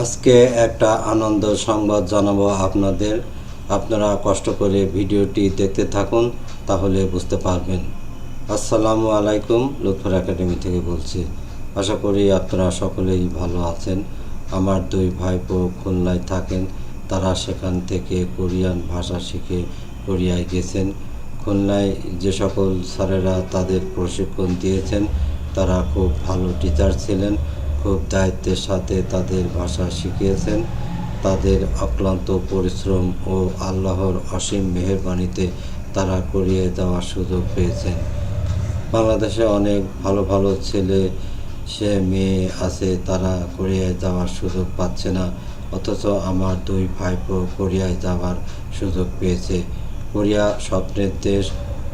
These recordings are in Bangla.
আজকে একটা আনন্দ সংবাদ জানাব আপনাদের। আপনারা কষ্ট করে ভিডিওটি দেখতে থাকুন, তাহলে বুঝতে পারবেন। আসসালামু আলাইকুম লুৎফর একাডেমি থেকে বলছি। আশা করি আপনারা সকলেই ভালো আছেন। আমার দুই ভাইপো খুলনায় থাকেন, তারা সেখান থেকে কোরিয়ান ভাষা শিখে কোরিয়ায় গেছেন। খুলনায় যে সকল স্যারেরা তাদের প্রশিক্ষণ দিয়েছেন, তারা খুব ভালো টিচার ছিলেন। খুব দায়িত্বের সাথে তাদের ভাষা শিখিয়েছেন। তাদের অক্লান্ত পরিশ্রম ও আল্লাহর অসীম মেহেরবানিতে তারা করিয়ে দেওয়ার সুযোগ পেয়েছেন। বাংলাদেশে অনেক ভালো ভালো ছেলে সে মেয়ে আছে, তারা কোরিয়ায় যাওয়ার সুযোগ পাচ্ছে না। অথচ আমার দুই ভাইপো কোরিয়ায় যাওয়ার সুযোগ পেয়েছে। কোরিয়া স্বপ্নের দেশ,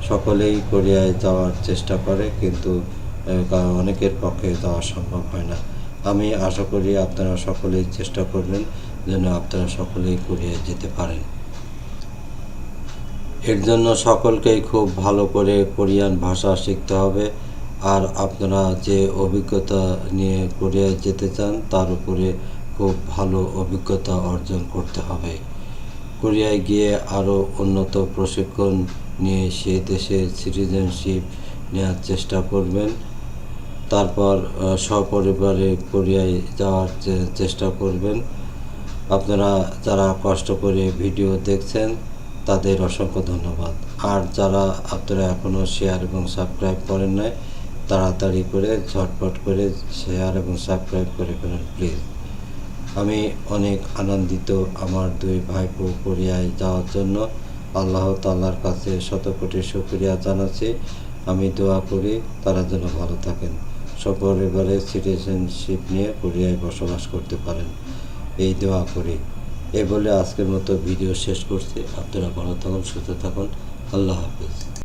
সকলেই কোরিয়ায় যাওয়ার চেষ্টা করে, কিন্তু অনেকের পক্ষে যাওয়া সম্ভব হয় না। আমি আশা করি আপনারা সকলেই চেষ্টা করবেন যেন আপনারা সকলেই কোরিয়ায় যেতে পারেন। এর জন্য সকলকেই খুব ভালো করে কোরিয়ান ভাষা শিখতে হবে। আর আপনারা যে অভিজ্ঞতা নিয়ে কোরিয়ায় যেতে চান, তার উপরে খুব ভালো অভিজ্ঞতা অর্জন করতে হবে। কোরিয়ায় গিয়ে আরও উন্নত প্রশিক্ষণ নিয়ে সে দেশের সিটিজেনশিপ নেওয়ার চেষ্টা করবেন। তারপর সপরিবারে কোরিয়ায় যাওয়ার চেষ্টা করবেন। আপনারা যারা কষ্ট করে ভিডিও দেখছেন, তাদের অসংখ্য ধন্যবাদ। আর যারা আপনারা এখনও শেয়ার এবং সাবস্ক্রাইব করেন নাই, তাড়াতাড়ি করে, ঝটপট করে শেয়ার এবং সাবস্ক্রাইব করে ফেলুন প্লিজ আমি অনেক আনন্দিত আমার দুই ভাইপো কোরিয়ায় যাওয়ার জন্য। আল্লাহ তাল্লার কাছে শত কোটি শুক্রিয়া জানাচ্ছি। আমি দোয়া করি, তারা যেন ভালো থাকেন। সপরিবারে সিটিজেনশিপ নিয়ে কোরিয়ায় বসবাস করতে পারেন। এই দোয়া করি। এ বলে আজকের মতো ভিডিও শেষ করছি। আপনারা ভালো থাকুন, সুস্থ থাকুন। আল্লাহ হাফিজ।